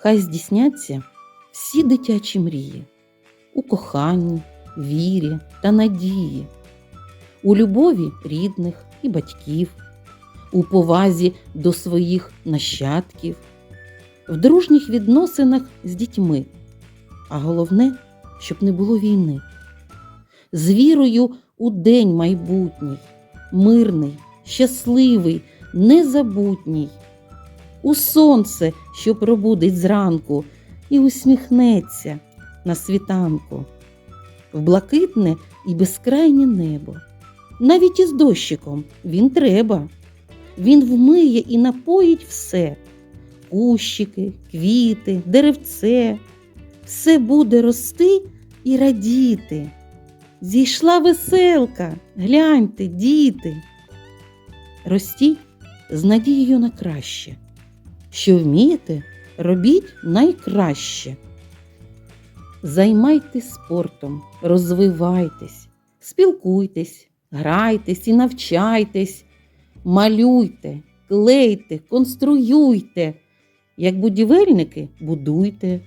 Хай здійсняться всі дитячі мрії у коханні, вірі та надії, у любові рідних і батьків, у повазі до своїх нащадків, в дружніх відносинах з дітьми, а головне, щоб не було війни. З вірою у день майбутній, мирний, щасливий, незабутній, у сонце, що пробудить зранку і усміхнеться на світанку, в блакитне і безкрайнє небо. Навіть із дощиком він треба. Він вмиє і напоїть все кущики, квіти, деревце. Все буде рости і радіти. Зійшла веселка, гляньте, діти. Ростіть з надією на краще. Що вмієте, робіть найкраще. Займайтесь спортом, розвивайтесь, спілкуйтесь, грайтесь і навчайтесь, малюйте, клейте, конструюйте. Як будівельники будуйте.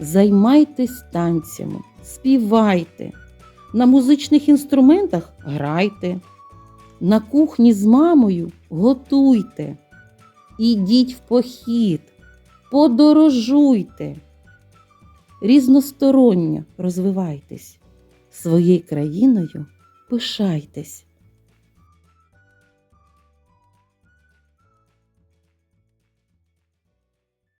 Займайтесь танцями, співайте, на музичних інструментах грайте, на кухні з мамою готуйте, ідіть в похід, подорожуйте, різносторонньо розвивайтесь, своєю країною пишайтесь.